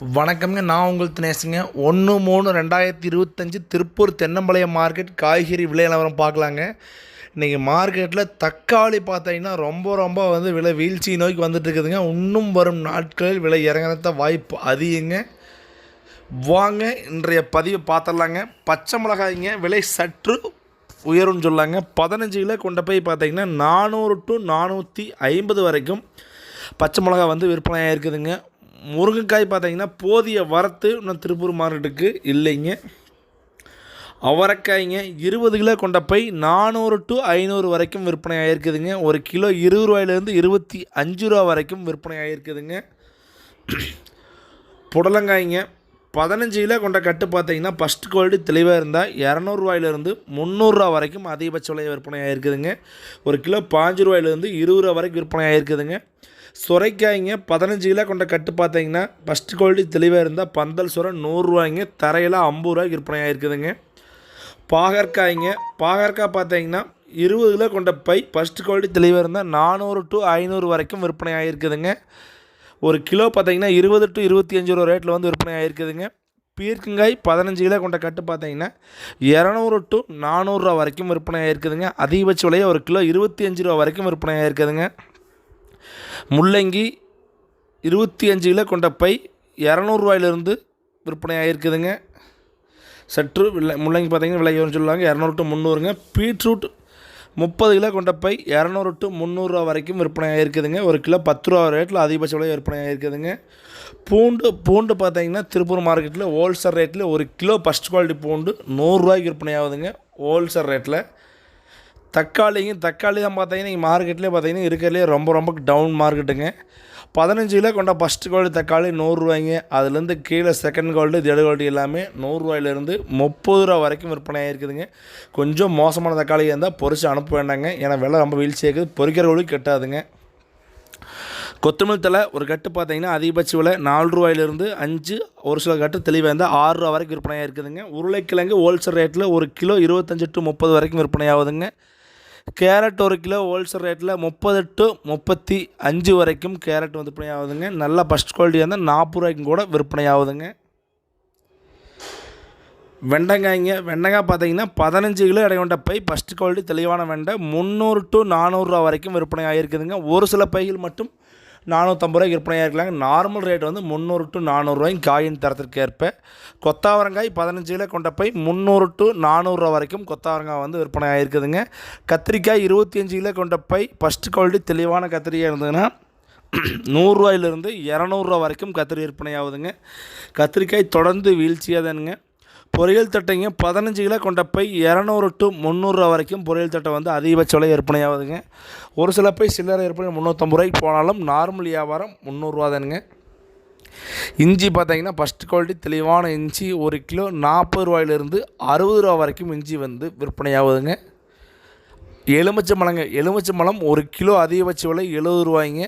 வணக்கம்ங்க நான் உங்கள் தினேசுங்க. ஒன்று மூணு ரெண்டாயிரத்தி இருபத்தஞ்சி திருப்பூர் தென்னம்பாளையம் மார்க்கெட் காய்கறி விலை நிலவரம் பார்க்கலாங்க. இன்றைக்கி மார்க்கெட்டில் தக்காளி பார்த்தீங்கன்னா ரொம்ப ரொம்ப வந்து விலை வீழ்ச்சி நோக்கி வந்துட்டு இருக்குதுங்க. இன்னும் வரும் நாட்களில் விலை இறங்குறத வாய்ப்பு அதிகங்க. வாங்க இன்றைய பதிவு பார்த்துடலாங்க. பச்சை மிளகாய்ங்க விலை சற்று உயரும்னு சொல்லாங்க பதினஞ்சு கிலோ கொண்ட போய் பார்த்தீங்கன்னா நானூறு டு நானூற்றி ஐம்பது வரைக்கும் பச்சை மிளகா வந்து விற்பனையாக இருக்குதுங்க முருங்கைக்காய் பார்த்தீங்கன்னா போதிய வரத்து இன்னும் திருப்பூர் மார்க்கெட்டுக்கு இல்லைங்க. அவரைக்காய்ங்க இருபது கிலோ கொண்ட பை நானூறு டு ஐநூறு வரைக்கும் விற்பனை ஆகிருக்குதுங்க ஒரு கிலோ இருபது ரூபாயிலேருந்து இருபத்தி அஞ்சு ரூபா வரைக்கும் விற்பனை ஆகிருக்குதுங்க புடலங்காய்ங்க பதினஞ்சு கிலோ கொண்ட கட்டு பார்த்தீங்கன்னா ஃபஸ்ட் குவாலிட்டி தெளிவாக இருந்தால் இரநூறுவாயிலேருந்து முந்நூறுரூவா வரைக்கும் அதிகபட்ச விலை விற்பனை ஆகிருக்குதுங்க ஒரு கிலோ பாஞ்சு ரூபாயிலேருந்து இருபது ரூபா வரைக்கும் விற்பனை ஆகிருக்குதுங்க சுரைக்காய்ங்க பதினஞ்சு கிலோ கொண்ட கட்டு பார்த்தீங்கன்னா ஃபஸ்ட் குவாலிட்டி தெளிவாக இருந்தால் பந்தல் சுரை நூறுரூவாய்ங்க தரையில் ஐம்பது ரூபாய்க்கு விற்பனை ஆகிருக்குதுங்க பாகற்காய்ங்க பாகற்காய் பார்த்தீங்கன்னா இருபது கிலோ கொண்ட பை ஃபஸ்ட் குவாலிட்டி தெளிவாக இருந்தால் நானூறு டு ஐநூறு வரைக்கும் விற்பனை ஆகிருக்குதுங்க ஒரு கிலோ பார்த்தீங்கன்னா இருபது டு இருபத்தி அஞ்சு ரூபா ரேட்டில் வந்து விற்பனை ஆகிருக்குதுங்க பீர்க்கங்காய் பதினஞ்சு கிலோ கொண்ட கட்டு பார்த்தீங்கன்னா இரநூறு டு நானூறுரூவா வரைக்கும் விற்பனை ஆகிருக்குதுங்க அதிகபட்ச விலையை ஒரு கிலோ இருபத்தி அஞ்சு ரூபா வரைக்கும் விற்பனை ஆகிருக்குதுங்க முள்ளங்கி இருபத்தி அஞ்சு கிலோ கொண்ட பை இரநூறுவாயிலிருந்து விற்பனை ஆகிருக்குதுங்க சற்று விலை முள்ளங்கி பார்த்தீங்கன்னா விலை சொல்லுவாங்க. இரநூறு டு முந்நூறுங்க. பீட்ரூட் முப்பது கிலோ கொண்ட பை இரநூறு டு முந்நூறுரூவா வரைக்கும் விற்பனை ஆகிருக்குதுங்க ஒரு கிலோ பத்து ரூபா ரேட்டில் அதிகபட்ச விலை விற்பனை ஆகிருக்குதுங்க பூண்டு பூண்டு பார்த்தீங்கன்னா திருப்பூர் மார்க்கெட்டில் ஹோல்சேல் ரேட்டில் ஒரு கிலோ ஃபஸ்ட் குவாலிட்டி பூண்டு நூறுரூவாய்க்கு விற்பனை ஆகுதுங்க ஹோல்சேல் ரேட்டில் தக்காளியும் தக்காளி தான் பார்த்தீங்கன்னா இங்கே மார்க்கெட்லேயே பார்த்தீங்கன்னா இருக்கிறதுலே ரொம்ப ரொம்ப டவுன் மார்க்கெட்டுங்க பதினஞ்சு கிலோ கொண்ட ஃபஸ்ட் குவாலிட்டி தக்காளி நூறுரூவாய்ங்க அதுலேருந்து கீழே செகண்ட் குவாலிட்டி தேர்ட் குவாலிட்டி எல்லாமே நூறுரூவாயிலேருந்து முப்பது ரூபா வரைக்கும் விற்பனை ஆகிருக்குதுங்க கொஞ்சம் மோசமான தக்காளி இருந்தால் பொறிச்சு அனுப்ப வேண்டாங்க. ஏன்னா விலை ரொம்ப வீழ்ச்சியாக இருக்குது. பொறிக்கிறவங்களுக்கு கெட்டாதுங்க. கொத்தமல்லி தலை ஒரு கட்டு பார்த்தீங்கன்னா அதிகபட்ச விலை நாலு ரூபாயிலிருந்து அஞ்சு ஒரு சில கட்டு தெளிவாக இருந்தால் ஆறு ரூபா வரைக்கும் விற்பனையாக இருக்குதுங்க உருளைக்கிழங்கு ஹோல்சேல் ரேட்டில் ஒரு கிலோ இருபத்தஞ்சு டு முப்பது வரைக்கும் விற்பனை ஆகுதுங்க. கேரட் ஒரு கிலோ ஹோல்சேல் ரேட்டில் முப்பது டு முப்பத்தி அஞ்சு வரைக்கும் கேரட் வந்து விற்பனை ஆகுதுங்க நல்ல ஃபஸ்ட் குவாலிட்டியாக இருந்தால் நாற்பது ரூபாய்க்கும் கூட விற்பனை ஆகுதுங்க வெண்டைக்காய்ங்க வெண்டைக்காய் பார்த்தீங்கன்னா பதினஞ்சு கிலோ எடை கொண்ட பை ஃபஸ்ட் குவாலிட்டி தெளிவான வெண்டை முந்நூறு டு நானூறுரூவா வரைக்கும் விற்பனை ஆகிருக்குதுங்க ஒரு சில பைகள் மட்டும் நானூற்றம்பது ரூபாய்க்கு விற்பனை இருக்கலாங்க நார்மல் ரேட் வந்து முந்நூறு டு நானூறுரூவாயும் காயின் தரத்திற்கு ஏற்ப கொத்தாவரங்காய் பதினஞ்சு கிலோ கொண்ட போய் முந்நூறு டு நானூறுரூவா வரைக்கும் கொத்தாவரங்காய் வந்து விற்பனை ஆகிருக்குதுங்க கத்திரிக்காய் இருபத்தி அஞ்சு கிலோ கொண்ட பை ஃபஸ்ட்டு குவாலிட்டி தெளிவான கத்திரிக்காய் இருந்ததுன்னா நூறுரூவாயிலிருந்து இரநூறுவா வரைக்கும் கத்திரி விற்பனை ஆகுதுங்க கத்திரிக்காய் தொடர்ந்து வீழ்ச்சியாக தானுங்க பொரியல் தட்டைங்க பதினஞ்சு கிலோ கொண்ட பை இரநூறு டு முந்நூறுரூவா வரைக்கும் பொரியல் தட்டை வந்து அதிகபட்ச விலை விற்பனையாகுதுங்க ஒரு சில பை சில்லறை விற்பனை முந்நூற்றம்பது ரூபாய்க்கு போனாலும் நார்மல் வியாபாரம் முந்நூறுரூவா தானுங்க. இஞ்சி பார்த்தீங்கன்னா ஃபஸ்ட் குவாலிட்டி தெளிவான இஞ்சி ஒரு கிலோ நாற்பது ரூபாயிலிருந்து அறுபது ரூபா வரைக்கும் இஞ்சி வந்து விற்பனையாகுதுங்க. எலுமிச்சம்பழங்க எலுமிச்சை எலுமிச்சை பழம் ஒரு கிலோ அதிகபட்ச விலை எழுபது ரூபாய்ங்க.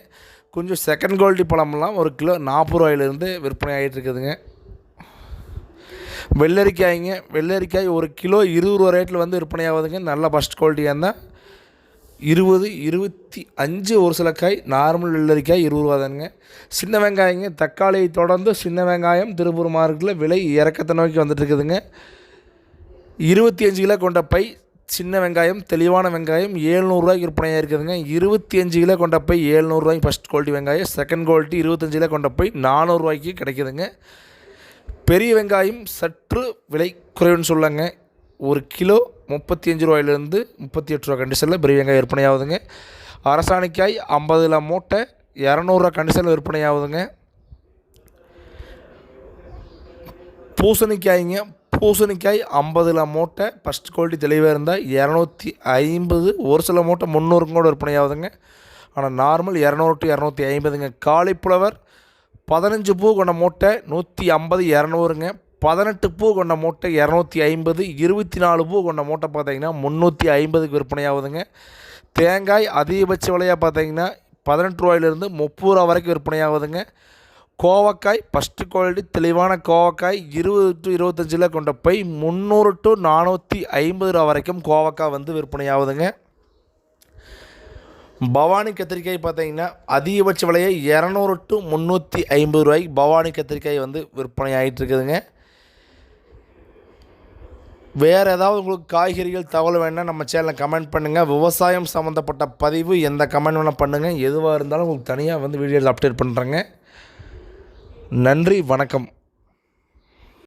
கொஞ்சம் செகண்ட் குவாலிட்டி பழமெல்லாம் ஒரு கிலோ நாற்பது ரூபாயிலிருந்து விற்பனை ஆகிட்டு இருக்குதுங்க. வெள்ளரிக்காய்ங்க. வெள்ளரிக்காய் ஒரு கிலோ இருபது ரூபா ரேட்டில் வந்து விற்பனை ஆகுதுங்க நல்ல ஃபஸ்ட் குவாலிட்டியாக இருந்தால் இருபது இருபத்தி அஞ்சு ஒரு சில காய் நார்மல் வெள்ளரிக்காய் இருபது ரூபா தானுங்க. சின்ன வெங்காயங்க தக்காளியை தொடர்ந்து சின்ன வெங்காயம் திருப்பூர் மார்க்கெட்டில் விலை இறக்கத்தை நோக்கி வந்துட்டு இருக்குதுங்க. இருபத்தி அஞ்சு கிலோ கொண்ட பை சின்ன வெங்காயம் தெளிவான வெங்காயம் ஏழ்நூறுரூவாய்க்கு விற்பனையாக இருக்குதுங்க. இருபத்தி அஞ்சு கிலோ கொண்ட பை ஏழ்நூறுரூவாய்க்கு ஃபஸ்ட் குவாலிட்டி வெங்காயம் செகண்ட் குவாலிட்டி இருபத்தஞ்சு கிலோ கொண்ட பை நானூறுரூவாய்க்கு கிடைக்குதுங்க. பெரிய வெங்காயம் சற்று விலை குறைவுன்னு சொல்லாங்க ஒரு கிலோ முப்பத்தி அஞ்சு ரூபாயிலேருந்து முப்பத்தி எட்டு ரூபா கண்டிஷனில் பெரிய வெங்காயம் விற்பனை ஆகுதுங்க அரசாணிக்காய் கிலோ மூட்டை இரநூறுவா கண்டிஷனில் விற்பனை ஆகுதுங்க பூசணிக்காய்ங்க பூசணிக்காய் ஐம்பதுல மூட்டை ஃபஸ்ட் குவாலிட்டி தெளிவாக இருந்தால் இரநூத்தி ஐம்பது ஒரு சில மூட்டை முந்நூறுக்கும் கூட விற்பனை ஆகுதுங்க ஆனால் நார்மல் இரநூறு டு இரநூத்தி ஐம்பதுங்க. காலிஃப்ளவர் பதினஞ்சு பூ கொண்ட மூட்டை நூற்றி ஐம்பது இரநூறுங்க. பதினெட்டு பூ கொண்ட மூட்டை இரநூத்தி ஐம்பது. இருபத்தி நாலு பூ கொண்ட மூட்டை பார்த்தீங்கன்னா முந்நூற்றி ஐம்பதுக்கு விற்பனை ஆகுதுங்க தேங்காய் அதிகபட்ச விலையாக பார்த்தீங்கன்னா பதினெட்டு ரூபாயிலிருந்து முப்பது ரூபா வரைக்கும் விற்பனையாகுதுங்க. கோவக்காய் ஃபஸ்ட்டு குவாலிட்டி தெளிவான கோவக்காய் இருபது டு இருபத்தஞ்சில் கொண்ட போய் முந்நூறு டு நானூற்றி ஐம்பது ரூபா வரைக்கும் கோவக்காய் வந்து விற்பனையாகுதுங்க. பவானி கத்திரிக்காய் பார்த்தீங்கன்னா அதிகபட்ச விலையை இரநூறு டு முந்நூற்றி ஐம்பது ரூபாய்க்கு பவானி கத்திரிக்காய் வந்து விற்பனை ஆகிட்டு இருக்குதுங்க வேறு ஏதாவது உங்களுக்கு காய்கறிகள் தகவல் வேணால் நம்ம சேனலில் கமெண்ட் பண்ணுங்கள் விவசாயம் சம்மந்தப்பட்ட பதிவு எந்த கமெண்ட் வேணால் பண்ணுங்கள் எதுவாக இருந்தாலும் உங்களுக்கு தனியாக வந்து வீடியோவில் அப்டேட் பண்ணுறேங்க நன்றி வணக்கம்.